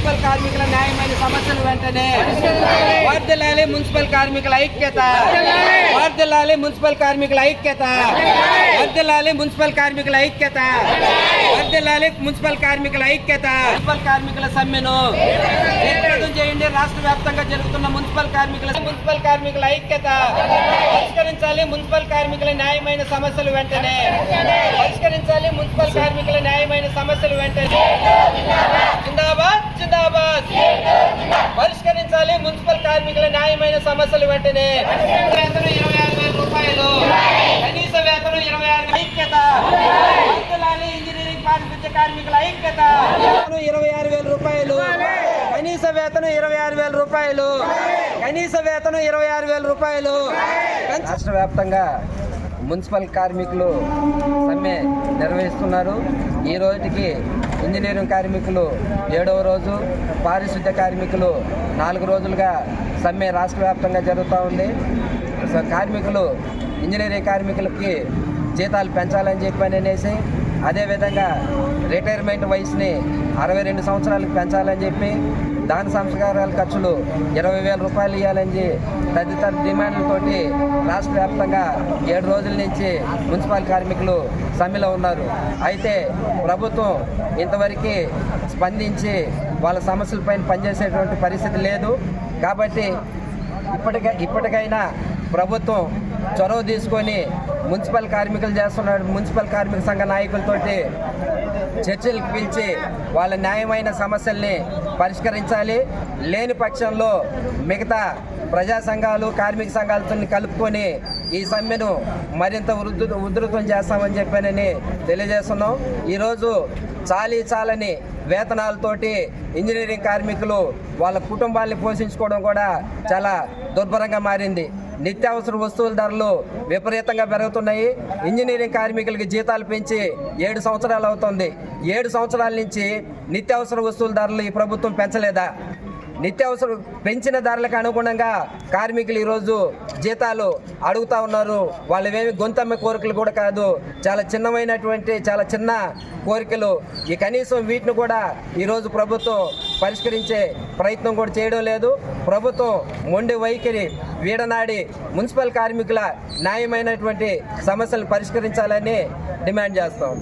కార్మికుల న్యాయమైన సమస్యలు వెంటనే వర్దిల్లాలి మున్సిపల్ కార్మికుల ఐక్యత వర్దిల్లాలి మున్సిపల్ కార్మికుల ఐక్యత వర్దిల్లాలి మున్సిపల్ కార్మికుల ఐక్యత వర్దిల్లాలి మున్సిపల్ కార్మికుల ఐక్యత మున్సిపల్ కార్మికుల సమ్మెను చేయండి రాష్ట్ర వ్యాప్తంగా జరుగుతున్న మున్సిపల్ కార్మికుల మున్సిపల్ కార్మికుల ఐక్యత పరిష్కరించాలి మున్సిపల్ కార్మికుల న్యాయమైన సమస్యలు వెంటనే పరిష్కరించాలి మున్సిపల్ కార్మికుల న్యాయమైన సమస్యలు వెంటనే జిందాబాద్ జిందాబాద్ పరిష్కరించాలి మున్సిపల్ కార్మికుల న్యాయమైన సమస్యలు వెంటనే. వేతనం ఇరవై ఆరు వేల రూపాయలు. కనీస వేతనం ఇరవై ఆరు ఐక్యత. ఇంజనీరింగ్ పారిశుద్ధ్య కార్మికుల ఐక్యత. ఇరవై ఆరు వేల రూపాయలు. కనీస వేతనం ఇరవై ఆరు వేల రూపాయలు. కనీస వేతనం ఇరవై ఆరు వేల రూపాయలు. రాష్ట్ర వ్యాప్తంగా మున్సిపల్ కార్మికులు సమ్మె నిర్వహిస్తున్నారు. ఈ రోజుకి ఇంజనీరింగ్ కార్మికులు ఏడవ రోజు పారిశుద్ధ్య కార్మికులు నాలుగు రోజులుగా సమ్మె రాష్ట్ర వ్యాప్తంగా జరుగుతూ ఉంది. సో కార్మికులు ఇంజనీరింగ్ కార్మికులకి జీతాలు పెంచాలని చెప్పి అనేసి అదేవిధంగా రిటైర్మెంట్ వయసుని అరవై రెండు సంవత్సరాలకు పెంచాలని చెప్పి దాన సంస్కారాల ఖర్చులు ఇరవై వేల రూపాయలు ఇవ్వాలని తదితర డిమాండ్లతోటి రాష్ట్ర వ్యాప్తంగా ఏడు రోజుల నుంచి మున్సిపల్ కార్మికులు సమ్మెలో ఉన్నారు. అయితే ప్రభుత్వం ఇంతవరకు స్పందించి వాళ్ళ సమస్యలపైన పనిచేసేటువంటి పరిస్థితి లేదు. కాబట్టి ఇప్పటికై ఇప్పటికైనా ప్రభుత్వం చొరవ తీసుకొని మున్సిపల్ కార్మికులు చేస్తున్న మున్సిపల్ కార్మిక సంఘ నాయకులతోటి చర్చలకు పిలిచి వాళ్ళ న్యాయమైన సమస్యల్ని పరిష్కరించాలి. లేని పక్షంలో మిగతా ప్రజా సంఘాలు కార్మిక సంఘాలతో కలుపుకొని ఈ సమ్మెను మరింత ఉధృత ఉధృతం చేస్తామని చెప్పానని తెలియజేస్తున్నాం. ఈరోజు చాలీ చాలని వేతనాలతోటి ఇంజనీరింగ్ కార్మికులు వాళ్ళ కుటుంబాన్ని పోషించుకోవడం కూడా చాలా దుర్భరంగా మారింది. నిత్యావసర వస్తువుల ధరలు విపరీతంగా పెరుగుతున్నాయి. ఇంజనీరింగ్ కార్మికులకి జీతాలు పెంచి ఏడు సంవత్సరాలు అవుతుంది. ఏడు సంవత్సరాల నుంచి నిత్యావసర వస్తువుల ధరలు ఈ ప్రభుత్వం పెంచలేదా? నిత్యావసర పెంచిన ధరలకు అనుగుణంగా కార్మికులు ఈరోజు జీతాలు అడుగుతా ఉన్నారు. వాళ్ళవేమి గొంతమ్మ కోరికలు కూడా కాదు. చాలా చిన్నమైనటువంటి చాలా చిన్న కోరికలు. ఈ కనీసం వీటిని కూడా ఈరోజు ప్రభుత్వం పరిష్కరించే ప్రయత్నం కూడా చేయడం లేదు. ప్రభుత్వం మొండి వైఖరి వీడనాడి మున్సిపల్ కార్మికుల న్యాయమైనటువంటి సమస్యలు పరిష్కరించాలని డిమాండ్ చేస్తాం